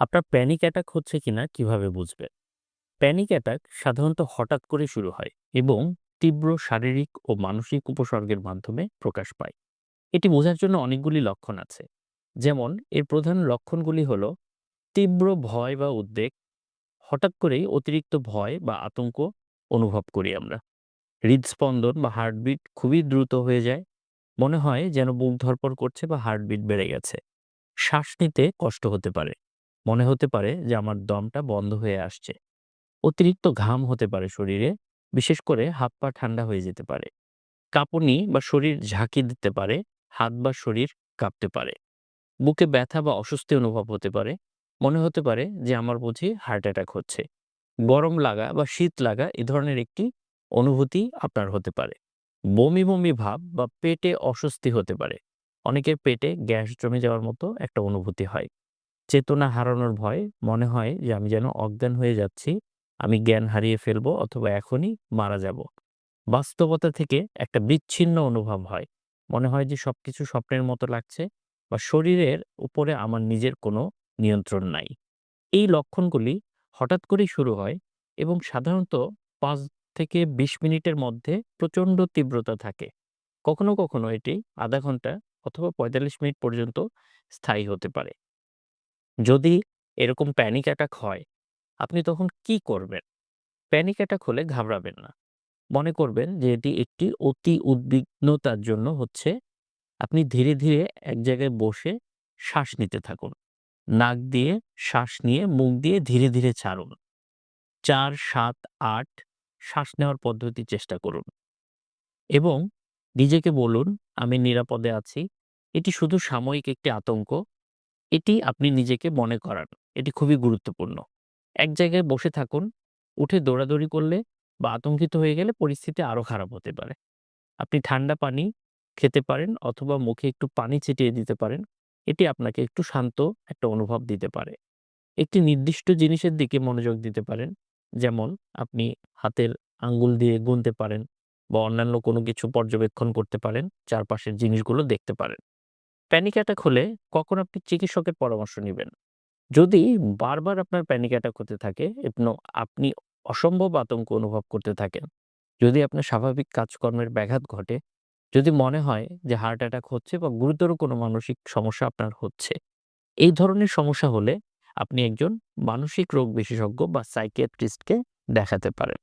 আপনার panic attack হচ্ছে কিনা কীভাবে বুঝবেন? প্যানিক অ্যাটাক সাধারণত হঠাৎ করে শুরু হয় এবং তীব্র শারীরিক ও মানসিক উপসর্গের মাধ্যমে প্রকাশ পায়। এটি বোঝার জন্য অনেকগুলি লক্ষণ আছে। যেমন এর প্রধান লক্ষণগুলি হলো তীব্র ভয় বা উদ্বেগ, হঠাৎ করেই অতিরিক্ত ভয় বা আতঙ্ক অনুভব করি আমরা। হৃদস্পন্দন বা হার্টবিট খুবই দ্রুত হয়ে যায়। মনে হয় যেন বুক ধড়ফড় করছে বা হার্টবিট বেড়ে গেছে। শ্বাস নিতে কষ্ট হতে পারে। মনে হতে পারে যে আমার দমটা বন্ধ হয়ে আসছে। অতিরিক্ত ঘাম হতে পারে শরীরে, বিশেষ করে হাত পা ঠান্ডা হয়ে যেতে পারে। কাঁপুনি বা শরীর ঝাঁকি দিতে পারে, হাত বা শরীর কাঁপতে পারে। বুকে ব্যথা বা অস্বস্তি অনুভব হতে পারে। মনে হতে পারে যে আমার বুঝি হার্ট অ্যাটাক হচ্ছে। গরম লাগা বা শীত লাগা এ ধরনের একটি অনুভূতি আপনার হতে পারে। বমি, বমি ভাব বা পেটে অস্বস্তি হতে পারে। অনেকের পেটে গ্যাস জমে যাওয়ার মতো একটা অনুভূতি হয়। চেতনা হারানোর ভয়, মনে হয় যে আমি যেন অজ্ঞান হয়ে যাচ্ছি, আমি জ্ঞান হারিয়ে ফেলব অথবা এখনই মারা যাব। বাস্তবতা থেকে একটা বিচ্ছিন্ন অনুভব হয়। মনে হয় যে সবকিছু স্বপ্নের মতো লাগছে বা শরীরের উপরে আমার নিজের কোনো নিয়ন্ত্রণ নাই। এই লক্ষণগুলি হঠাৎ করেই শুরু হয় এবং সাধারণত পাঁচ থেকে ২০ মিনিটের মধ্যে প্রচণ্ড তীব্রতা থাকে। কখনো, কখনো এটি আধা ঘণ্টা অথবা ৪৫ মিনিট পর্যন্ত স্থায়ী হতে পারে। যদি এরকম প্যানিক অ্যাটাক হয়, আপনি তখন কি করবেন? প্যানিক অ্যাটাক হলে ঘাবড়াবেন না। মনে করবেন যে এটি একটি অতি উদ্বিগ্নতার জন্য হচ্ছে। আপনি ধীরে, ধীরে এক জায়গায় বসে শ্বাস নিতে থাকুন। নাক দিয়ে শ্বাস নিয়ে মুখ দিয়ে ধীরে, ধীরে ছাড়ুন। ৪, ৭, ৮ শ্বাস নেওয়ার পদ্ধতি চেষ্টা করুন। এবং নিজেকে বলুন, "আমি নিরাপদে আছি।" এটি শুধু সাময়িক একটি আতঙ্ক। এটি আপনি নিজেকে মনে করান। এটি খুবই গুরুত্বপূর্ণ। এক জায়গায় বসে থাকুন। উঠে দৌড়াদৌড়ি করলে বা আতঙ্কিত হয়ে গেলে পরিস্থিতি আরও খারাপ হতে পারে। আপনি ঠান্ডা পানি খেতে পারেন অথবা মুখে একটু পানি ছিটিয়ে দিতে পারেন। এটি আপনাকে একটু শান্ত একটা অনুভব দিতে পারে। একটি নির্দিষ্ট জিনিসের দিকে মনোযোগ দিতে পারেন। যেমন আপনি হাতের আঙ্গুল দিয়ে গুনতে পারেন বা অন্যান্য কোনো কিছু পর্যবেক্ষণ করতে পারেন। চারপাশের জিনিসগুলো দেখতে পারেন। প্যানিক অ্যাটাক হলে কখন আপনি চিকিৎসকের পরামর্শ নেবেন যদি বারবার আপনার প্যানিক অ্যাটাক হতে থাকে এবং আপনি অসম্ভব আতঙ্ক অনুভব করতে থাকেন, যদি আপনার স্বাভাবিক কাজকর্মের ব্যাঘাত ঘটে, যদি মনে হয় যে হার্ট অ্যাটাক হচ্ছে বা গুরুতর কোনো মানসিক সমস্যা আপনার হচ্ছে, এই ধরনের সমস্যা হলে আপনি একজন মানসিক রোগ বিশেষজ্ঞ বা সাইকিয়াট্রিস্টকে দেখাতে পারেন।